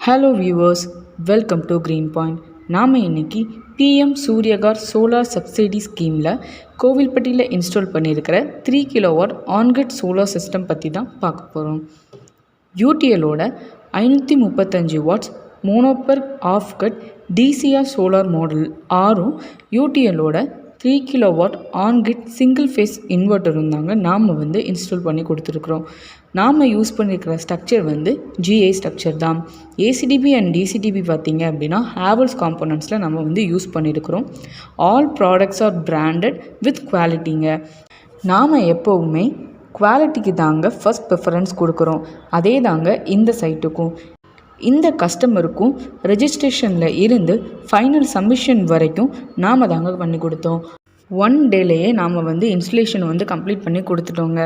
Hello viewers welcome to green point நாம் இன்னைக்கு PM Surya Ghar solar subsidy ஸ்கீமில் கோவில்பட்டியில் இன்ஸ்டால் பண்ணியிருக்கிற three kilowatt on grid solar system பற்றி தான் பார்க்க போகிறோம் யூடிஎலோட ஐநூற்றி முப்பத்தஞ்சு watts mono PERC half cut DCR solar model ஆறும் யூடிஎலோட three kilo watt on grid single phase இன்வெர்ட்டரும் தாங்க நாம் வந்து இன்ஸ்டால் பண்ணி கொடுத்துருக்குறோம். நாம் யூஸ் பண்ணியிருக்கிற ஸ்ட்ரக்சர் வந்து ஜிஏ ஸ்ட்ரக்சர் தான். ஏசிடிபி அண்ட் டிசிடிபி பார்த்தீங்க அப்படின்னா ஹேவல்ஸ் காம்போனன்ட்ஸில் நம்ம வந்து யூஸ் பண்ணியிருக்கிறோம் all products are branded with குவாலிட்டிங்க நாம் எப்போவுமே குவாலிட்டிக்கு தாங்க ஃபஸ்ட் ப்ரிஃபரன்ஸ் கொடுக்குறோம். அதே தாங்க இந்த சைட்டுக்கும் இந்த கஸ்டமருக்கும் ரெஜிஸ்ட்ரேஷனில் இருந்து ஃபைனல் சப்மிஷன் வரைக்கும் நாம் தாங்க பண்ணி கொடுத்தோம். ஒன் டேலேயே நாம் வந்து இன்ஸ்டலேஷன் வந்து கம்ப்ளீட் பண்ணி கொடுத்துட்டோங்க.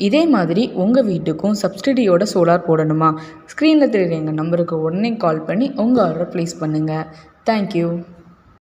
இதே மாதிரி உங்கள் வீட்டுக்கும் சப்சிடியோட சோலார் போடணுமா? ஸ்க்ரீனில் தெரியுற எங்கள் நம்பருக்கு உடனே கால் பண்ணி உங்கள் ஆர்டர் ப்ளேஸ் பண்ணுங்கள் தேங்க்யூ